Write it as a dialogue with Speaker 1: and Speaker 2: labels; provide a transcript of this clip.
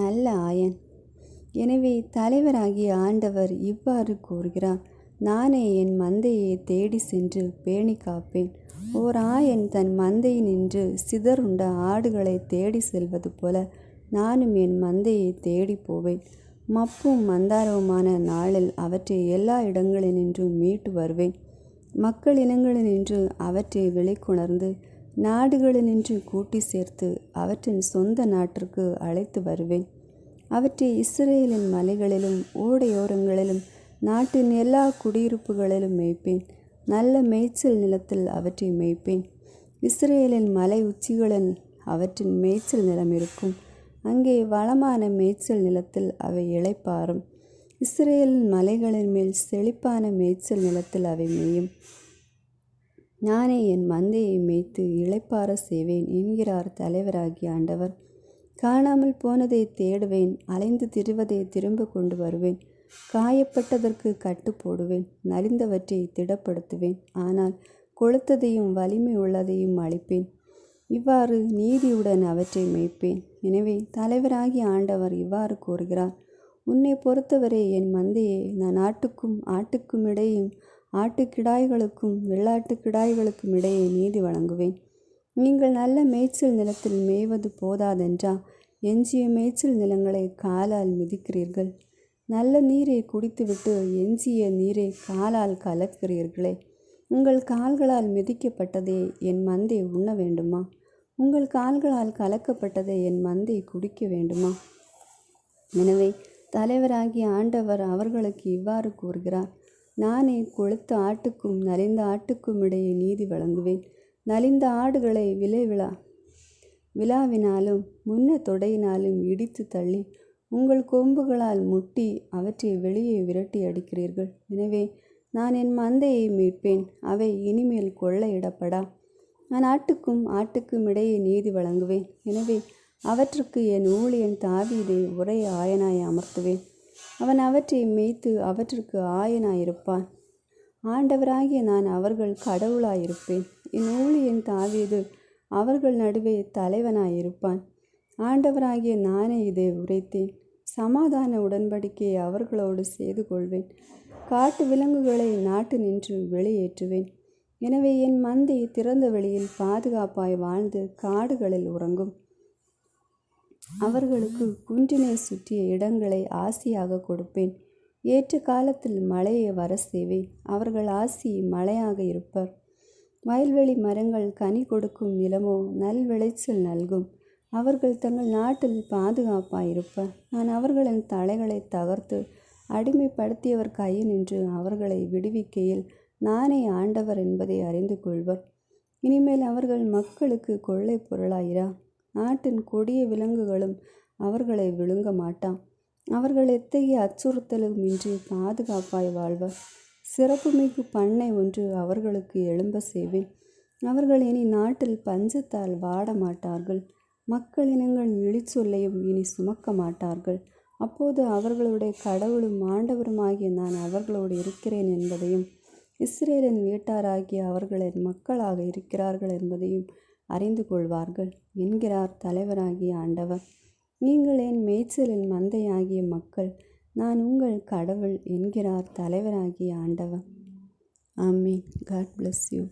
Speaker 1: நல்ல ஆயன். எனவே தலைவராகிய ஆண்டவர் இவ்வாறு கூறுகிறார் நானே என் மந்தையை தேடி சென்று பேணி காப்பேன். ஓர் ஆயன் தன் மந்தை நின்று சிதறுண்ட ஆடுகளை தேடி செல்வது போல நானும் என் மந்தையை தேடி போவேன். மப்பும் மந்தாரவுமான நாளில் அவற்றை எல்லா இடங்களினின்றும் மீட்டு வருவேன். மக்கள் இனங்களினின்று அவற்றை வெளிக்கொணர்ந்து நாடுகளினின்று கூட்டி சேர்த்து அவற்றின் சொந்த நாட்டிற்கு அழைத்து வருவேன். அவற்றை இஸ்ரேலின் மலைகளிலும் ஓடையோரங்களிலும் நாட்டின் எல்லா குடியிருப்புகளிலும் மேய்ப்பேன். நல்ல மேய்ச்சல் நிலத்தில் அவற்றை மேய்ப்பேன். இஸ்ரேலின் மலை உச்சிகளில் அவற்றின் மேய்ச்சல் நிலம் இருக்கும். அங்கே வளமான மேய்ச்சல் நிலத்தில் அவை இளைப்பாறும். இஸ்ரேலின் மலைகளின் மேல் செழிப்பான மேய்ச்சல் நிலத்தில் அவை மேயும். நானே என் மந்தையை மேய்த்து இளைப்பார செய்வேன் என்கிறார் தலைவராகிய ஆண்டவர். காணாமல் போனதை தேடுவேன் அலைந்து திரிவதை திரும்ப கொண்டு வருவேன் காயப்பட்டதற்கு கட்டு போடுவேன் நலிந்தவற்றை திடப்படுத்துவேன் ஆனால் கொளுத்ததையும் வலிமை உள்ளதையும் அளிப்பேன் இவ்வாறு நீதியுடன் அவற்றை மேய்ப்பேன். எனவே தலைவராகிய ஆண்டவர் இவ்வாறு கூறுகிறார் உன்னை பொறுத்தவரை என் மந்தையை நான் ஆட்டுக்கும் ஆட்டுக்கும் இடையும் ஆட்டுக்கிடாய்களுக்கும் வெள்ளாட்டு கிடாய்களுக்கும் இடையே நீதி வழங்குவேன். நீங்கள் நல்ல மேய்ச்சல் நிலத்தில் மேய்வது போதாதென்றா எஞ்சிய மேய்ச்சல் நிலங்களை காலால் மிதிக்கிறீர்கள். நல்ல நீரை குடித்துவிட்டு எஞ்சிய நீரை காலால் கலக்கிறீர்களே. உங்கள் கால்களால் மிதிக்கப்பட்டதே என் மந்தை உண்ண வேண்டுமா? உங்கள் கால்களால் கலக்கப்பட்டதை என் மந்தை குடிக்க வேண்டுமா? எனவே தலைவராகிய ஆண்டவர் அவர்களுக்கு இவ்வாறு கூறுகிறார். நானே கொளுத்த ஆட்டுக்கும் நலிந்த ஆட்டுக்கும் இடையே நீதி வழங்குவேன். நலிந்த ஆடுகளை விலை விழா விழாவினாலும் முன்ன தொடையினாலும் இடித்து தள்ளி உங்கள் கொம்புகளால் முட்டி அவற்றை வெளியே விரட்டி அடிக்கிறீர்கள். எனவே நான் என் மந்தையை மீட்பேன். அவை இனிமேல் கொள்ளையிடப்படா. நான் ஆட்டுக்கும் ஆட்டுக்கும் இடையே நீதி வழங்குவேன். எனவே அவற்றுக்கு என் ஊழியன் தாவீதை உரை ஆயனாய் அமர்த்துவேன். அவன் அவற்றை மேய்த்து அவற்றுக்கு ஆயனாயிருப்பான். ஆண்டவராகிய நான் அவர்கள் கடவுளாயிருப்பேன். என் ஊழியன் தாவீது அவர்கள் நடுவே தலைவனாயிருப்பான். ஆண்டவராகிய நானே இதை உரைத்தேன். சமாதான உடன்படிக்கையை அவர்களோடு செய்து கொள்வேன் காட்டு விலங்குகளை நாட்டு நின்று வெளியேற்றுவேன். எனவே என் மந்தை திறந்த வெளியில் பாதுகாப்பாய் வாழ்ந்து காடுகளில் உறங்கும். அவர்களுக்கு குன்றினை சுற்றிய இடங்களை ஆசியாக கொடுப்பேன். ஏற்ற காலத்தில் மழையை வர செய்வேன் அவர்கள் ஆசி மழையாக இருப்பர். வயல்வெளி மரங்கள் கனி கொடுக்கும் நிலமோ நல் விளைச்சல் நல்கும். அவர்கள் தங்கள் நாட்டில் பாதுகாப்பாக இருப்பர். நான் அவர்களின் தலைகளை தகர்த்து அடிமைப்படுத்தியவர் கையில் நின்று அவர்களை விடுவிக்கையில் நானே ஆண்டவர் என்பதை அறிந்து கொள்வர். இனிமேல் அவர்கள் மக்களுக்கு கொள்ளை பொருளாயிரா? நாட்டின் கொடிய விலங்குகளும் அவர்களை விழுங்க மாட்டான். அவர்கள் எத்தகைய அச்சுறுத்தலும் இன்றி பாதுகாப்பாய் வாழ்வர். சிறப்புமிகு பண்ணை ஒன்று அவர்களுக்கு எழும்ப செய்வேன். அவர்கள் இனி நாட்டில் பஞ்சத்தால் வாட மாட்டார்கள். மக்களினங்கள் இழிச்சொல்லையும் இனி சுமக்க மாட்டார்கள். அப்போது அவர்களுடைய கடவுளும் ஆண்டவருமாகிய நான் அவர்களோடு இருக்கிறேன் என்பதையும் இஸ்ரேலின் வீட்டாராகிய அவர்களின் மக்களாக இருக்கிறார்கள் என்பதையும் அறிந்து கொள்வார்கள். என்கிறார் தலைவராகிய ஆண்டவர். நீங்கள் என் மேய்ச்சலின் மந்தையாகிய மக்கள் நான் உங்கள் கடவுள் என்கிறார் தலைவராகிய ஆண்டவர். ஆமீன். God bless you